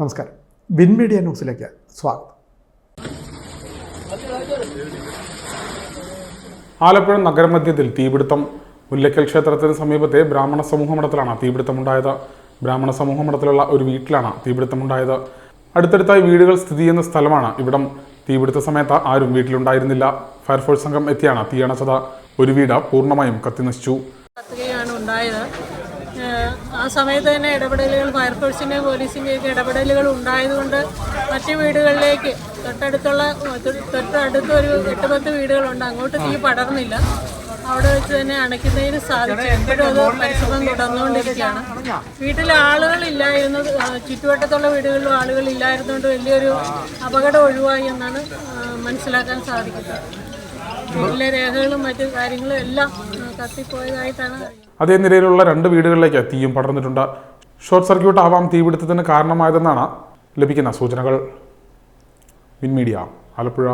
നമസ്കാരം. Win media ന്യൂസിലേക്ക് സ്വാഗതം. ആലപ്പുഴ നഗരമധ്യത്തിൽ തീപിടുത്തം. മുല്ലക്കൽ ക്ഷേത്രത്തിന് സമീപത്തെ ബ്രാഹ്മണ സമൂഹമടത്തിലാണ് തീപിടുത്തമുണ്ടായത്. ബ്രാഹ്മണ സമൂഹമടത്തിലുള്ള ഒരു വീട്ടിലാണ് തീപിടുത്തമുണ്ടായത്. അടുത്തടുത്തായി വീടുകൾ സ്ഥിതി ചെയ്യുന്ന സ്ഥലമാണ് ഇവിടം. തീപിടുത്ത സമയത്ത് ആരും വീട്ടിലുണ്ടായിരുന്നില്ല. ഫയർഫോഴ്സ് സംഘം എത്തിയാണ് തീയണച്ചത്. ഒരു വീട് പൂർണമായും കത്തിനശിച്ചു. കത്തുകയാണ് ഉണ്ടായത്. ഏഹ് ആ സമയത്ത് തന്നെ ഇടപെടലുകൾ ഫയർഫോഴ്സിന്റെയും പോലീസിന്റെയും ഒക്കെ ഇടപെടലുകൾ ഉണ്ടായതുകൊണ്ട് മറ്റ് വീടുകളിലേക്ക് തൊട്ടടുത്തുള്ള തൊട്ടടുത്ത് ഒരു എട്ട് പത്ത് വീടുകളുണ്ട്. അങ്ങോട്ട് തീ പടർന്നില്ല. അവിടെ വെച്ച് തന്നെ അണയ്ക്കുന്നതിന് സാധിച്ചു. എപ്പോഴും അത് പരിശ്രമം തുടർന്നുകൊണ്ടിരിക്കുകയാണ്. വീട്ടിൽ ആളുകളില്ലായിരുന്നു ഇല്ലായിരുന്നു. ചുറ്റുവട്ടത്തുള്ള വീടുകളിലും ആളുകളില്ലായിരുന്നുകൊണ്ട് വലിയൊരു അപകടം ഒഴിവായി എന്നാണ് മനസ്സിലാക്കാൻ സാധിക്കുന്നത്. വീട്ടിലെ രേഖകളും കാര്യങ്ങളും എല്ലാം കത്തിപ്പോയതായിട്ടാണ് അതേ നിലയിലുള്ള രണ്ട് വീടുകളിലേക്ക് തീയും പടർന്നിട്ടുണ്ട്. ഷോർട്ട് സർക്യൂട്ട് ആവാം തീപിടുത്തത്തിന് കാരണമായതെന്നാണ് ലഭിക്കുന്ന സൂചനകൾ. മിൻമീഡിയ ആലപ്പുഴ.